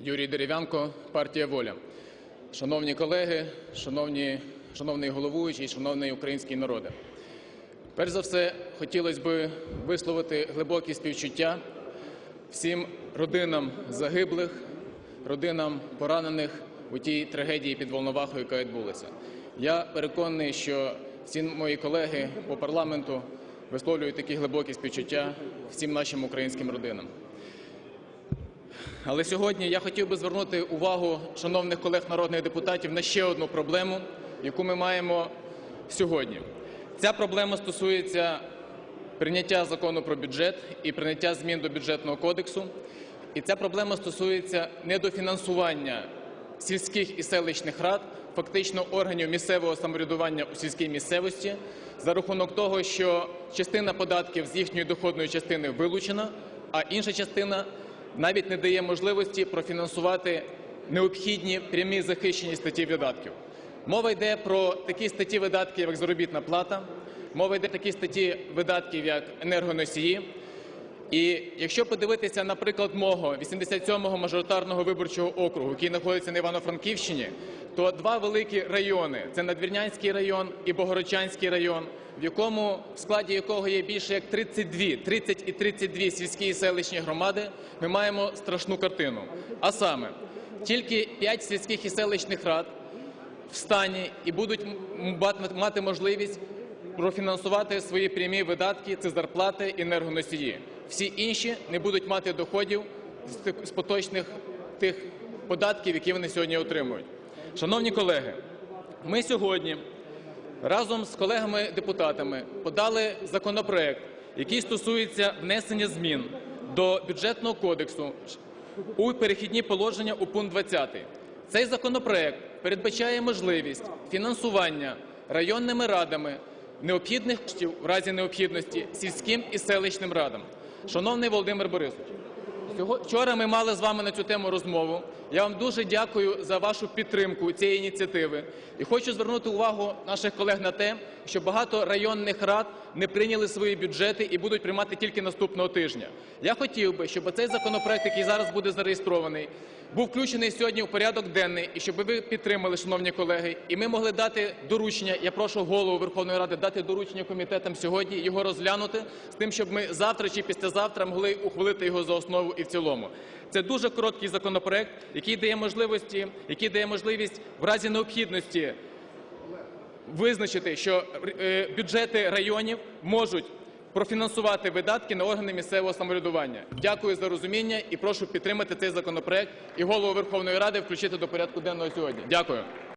Юрій Дерев'янко, партія Воля. Шановні колеги, шановні, шановний головуючий, шановний український народе. Перш за все, хотілося б висловити глибокі співчуття всім родинам загиблих, родинам поранених у тій трагедії під Волновахою, яка відбулася. Я переконаний, що всі мої колеги по парламенту висловлюють такі глибокі співчуття всім нашим українським родинам. Але сьогодні я хотів би звернути увагу шановних колег народних депутатів на ще одну проблему, яку ми маємо сьогодні. Ця проблема стосується прийняття закону про бюджет і прийняття змін до бюджетного кодексу. І ця проблема стосується недофінансування сільських і селищних рад, фактично органів місцевого самоврядування у сільській місцевості, за рахунок того, що частина податків з їхньої доходної частини вилучена, а інша частина навіть не дає можливості профінансувати необхідні прямі захищені статті видатків. Мова йде про такі статті видатків, як заробітна плата, мова йде про такі статті видатків, як енергоносії. І якщо подивитися, наприклад, мого 87-го мажоритарного виборчого округу, який знаходиться на Івано-Франківщині, то два великі райони це Надвірнянський район і Богородчанський район, в якому в складі якого є більше як 32, 30 і 32 сільські і селищні громади, ми маємо страшну картину. А саме, тільки 5 сільських і селищних рад в стані і будуть мати можливість профінансувати свої прямі видатки, це зарплати енергоносії. Всі інші не будуть мати доходів з поточних тих податків, які вони сьогодні отримують. Шановні колеги, ми сьогодні разом з колегами-депутатами подали законопроект, який стосується внесення змін до бюджетного кодексу у перехідні положення у пункт 20. Цей законопроект передбачає можливість фінансування районними радами необхідних коштів в разі необхідності сільським і селищним радам. Шановний Володимир Борисович, Вчора ми мали з вами на цю тему розмову. Я вам дуже дякую за вашу підтримку цієї ініціативи. І хочу звернути увагу наших колег на те, що багато районних рад не прийняли свої бюджети і будуть приймати тільки наступного тижня. Я хотів би, щоб цей законопроект, який зараз буде зареєстрований, був включений сьогодні у порядок денний, і щоб ви підтримали, шановні колеги, і ми могли дати доручення. Я прошу голову Верховної Ради дати доручення комітетам сьогодні його розглянути з тим, щоб ми завтра чи післязавтра могли ухвалити його за основу і в цілому. Це дуже короткий законопроект, який дає можливості, який дає можливість в разі необхідності визначити, що е, бюджети районів можуть профінансувати видатки на органи місцевого самоврядування. Дякую за розуміння і прошу підтримати цей законопроект і голову Верховної Ради включити до порядку денного сьогодні. Дякую.